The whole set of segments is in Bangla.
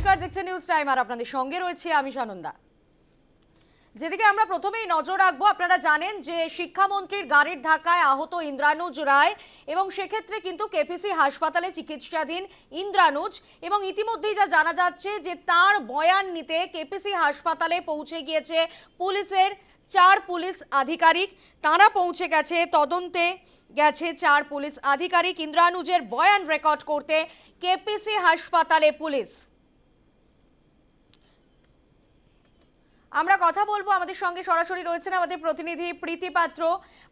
নমস্কার, দেখছেন নিউজ টাইম আর আপনাদের সঙ্গে রয়েছে আমি সানন্দা। যেদিকে আমরা প্রথমেই নজর রাখব, আপনারা জানেন যে শিক্ষামন্ত্রীর গাড়ির ধাক্কায় আহত ইন্দ্রানুজ রায় এবং সেক্ষেত্রে কিন্তু কেপিসি হাসপাতালে চিকিৎসাধীন ইন্দ্রানুজ এবং ইতিমধ্যেই যা জানা যাচ্ছে যে তার বয়ান নিতে কেপিসি হাসপাতালে পৌঁছে গিয়েছে পুলিশের চার পুলিশ আধিকারিক। তারা পৌঁছে গেছে, তদন্তে গেছে চার পুলিশ আধিকারিক। ইন্দ্রানুজের বয়ান রেকর্ড করতে কেপিসি হাসপাতালে পুলিশ। আমরা কথা বলব, আমাদের সঙ্গে সরাসরি রয়েছেন আমাদের প্রতিনিধি প্রীতি পাত্র।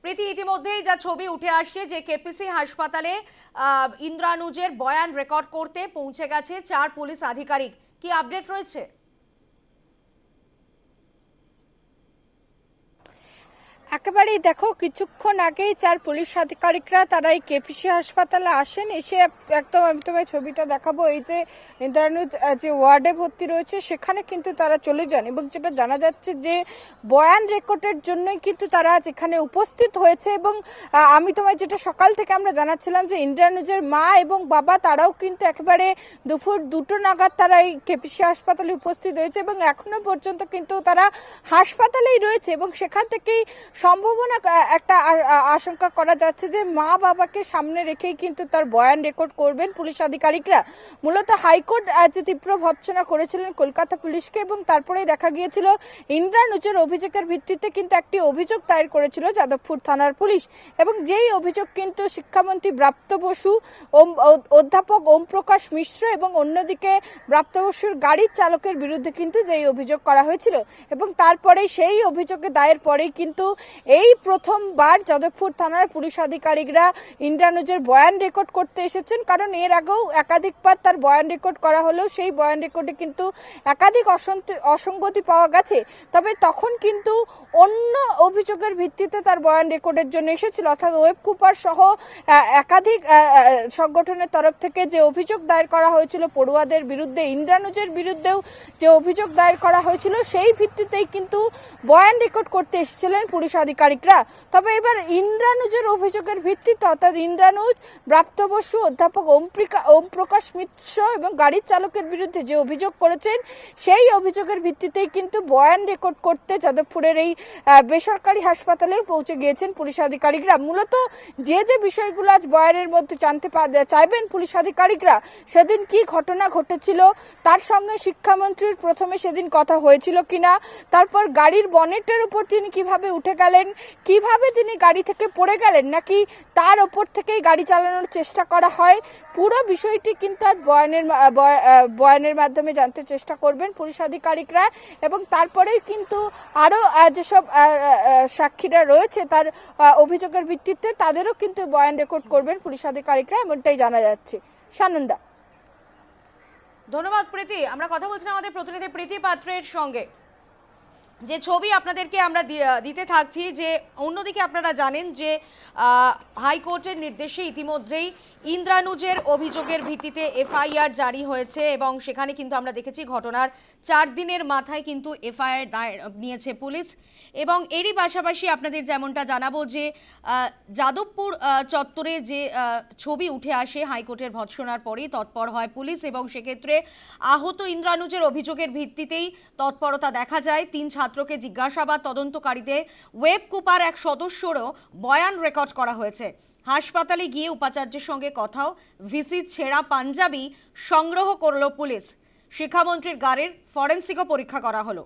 প্রীতি, ইতিমধ্যেই যা ছবি উঠে আসছে যে কেপিসি হাসপাতালে ইন্দ্রানুজের বয়ান রেকর্ড করতে পৌঁছে গেছে চার পুলিশ আধিকারিক। কি আপডেট রয়েছে? একেবারেই দেখো, কিছুক্ষণ আগেই চার পুলিশ আধিকারিকরা তারা এই কেপিসি হাসপাতালে আসেন। এসে একদম আমি তোমায় ছবিটা দেখাবো। এই যে ইন্দ্রানুজ যে ওয়ার্ডে ভর্তি রয়েছে, সেখানে কিন্তু তারা চলে যান এবং যেটা জানা যাচ্ছে যে বয়ান রেকর্ডের জন্যই কিন্তু তারা যেখানে উপস্থিত হয়েছে এবং আমি তোমায় যেটা সকাল থেকে আমরা জানাচ্ছিলাম যে ইন্দ্রানুজের মা এবং বাবা তারাও কিন্তু একেবারে দুপুর দুটো নাগাদ তারা এই কেপিসি হাসপাতালে উপস্থিত হয়েছে এবং এখনও পর্যন্ত কিন্তু তারা হাসপাতালেই রয়েছে এবং সেখান থেকেই সম্ভাবনা একটা আশঙ্কা করা যাচ্ছে যে মা বাবাকে সামনে রেখেই কিন্তু তার বয়ান রেকর্ড করবেন পুলিশ আধিকারিকরা। মূলত হাইকোর্ট যে তীব্র ভর্ৎসনা করেছিলেন কলকাতা পুলিশকে এবং তারপরেই দেখা গিয়েছিল ইন্দ্রানুজের অভিযোগের ভিত্তিতে কিন্তু একটি অভিযোগ দায়ের করেছিল যাদবপুর থানার পুলিশ এবং যেই অভিযোগ কিন্তু শিক্ষামন্ত্রী ব্রাপ্ত বসু অধ্যাপক ওম প্রকাশ মিশ্র এবং অন্যদিকে ব্রাপ্ত বসুর গাড়ির চালকের বিরুদ্ধে কিন্তু যেই অভিযোগ করা হয়েছিল এবং তারপরে সেই অভিযোগে দায়ের পরেই কিন্তু এই প্রথমবার যাদবপুর থানার পুলিশ আধিকারিকরা ইন্দ্রানুজের বয়ান রেকর্ড করতে এসেছেন। কারণ এর আগেও একাধিকবার তার বয়ান রেকর্ড করা হলেও সেই বয়ান রেকর্ডে কিন্তু একাধিক অসঙ্গতি পাওয়া গেছে। তবে তখন কিন্তু অন্য অভিযোগের ভিত্তিতে তার বয়ান রেকর্ডের জন্য এসেছিল। অর্থাৎ ওয়েব কুপার সহ একাধিক সংগঠনের তরফ থেকে যে অভিযোগ দায়ের করা হয়েছিল পড়ুয়াদের বিরুদ্ধে, ইন্দ্রানুজের বিরুদ্ধেও যে অভিযোগ দায়ের করা হয়েছিল, সেই ভিত্তিতেই কিন্তু বয়ান রেকর্ড করতে এসেছিলেন পুলিশ আধিকারিকরা। তবে এবার ইন্দ্রানুজের অভিযোগের ভিত্তিতে অর্থাৎ ইন্দ্রানুজ প্রাপ্ত বসু, অধ্যাপক ওমপ্রিকা ওম প্রকাশ মিশ্র এবং গাড়ির চালকের বিরুদ্ধে যে অভিযোগ করেছেন, সেই অভিযোগের ভিত্তিতেই কিন্তু বয়ান রেকর্ড করতে যাদবপুরের এই বেসরকারি হাসপাতালে পৌঁছে গিয়েছেন পুলিশ আধিকারিকরা। মূলত যে যে বিষয়গুলো আজ বয়ানের মধ্যে জানতে চাইবেন পুলিশ আধিকারিকরা, সেদিন কি ঘটনা ঘটেছিল, তার সঙ্গে শিক্ষামন্ত্রীর প্রথমে সেদিন কথা হয়েছিল কিনা, তারপর গাড়ির বনেটের উপর তিনি কীভাবে উঠে গেলেন কীভাবে তিনি গাড়ি থেকে পড়ে গেলেন? নাকি তার ওপর থেকেই গাড়ি চালানোর চেষ্টা করা হয়? পুরো বিষয়টি কিন্তু আজ বয়ানের বয়ানের মাধ্যমে জানতে চেষ্টা করবেন পুলিশ আধিকারিকরা। এবং তারপরেই কিন্তু আরও যেসব সাক্ষীরা রয়েছে তার অভিযোগের ভিত্তিতে তাদেরও কিন্তু বয়ান রেকর্ড করবেন পুলিশ আধিকারিকরা, এমনটাই জানা যাচ্ছে। সানন্দা। ধন্যবাদ, প্রীতি। আমরা কথা বলছিলাম আমাদের প্রতিনিধি প্রীতি পাত্রের সঙ্গে। যে ছবি আপনাদেরকে আমরা দিতে থাকছি যে অন্যদিকে আপনারা জানেন যে হাইকোর্টের নির্দেশে ইতিমধ্যেই ইন্দ্রানুজের অভিযোগের ভিত্তিতে এফআইআর জারি হয়েছে এবং সেখানে কিন্তু আমরা দেখেছি ঘটনার চার দিনের মাথায় কিন্তু এফআইআর দায়ের নিয়েছে পুলিশ। এবং এরই পাশাপাশি আপনাদের যেমনটা জানাব যে যাদবপুর চত্বরে যে ছবি উঠে আসে হাইকোর্টের ভৎসনার পরেই তৎপর হয় পুলিশ এবং সেক্ষেত্রে আহত ইন্দ্রানুজের অভিযোগের ভিত্তিতেই তৎপরতা দেখা যায়। তিন ছাত্রকে জিজ্ঞাসাবাদ তদন্তকারীদের ওয়েব কুপার এক সদস্যরও বয়ান রেকর্ড করা হয়েছে। হাসপাতালে গিয়ে উপাচার্যের সঙ্গে কথাও ভিসি ছেঁড়া পাঞ্জাবি সংগ্রহ করল পুলিশ। শিক্ষামন্ত্রীর গাড়ির ফরেন্সিকও পরীক্ষা করা হলো।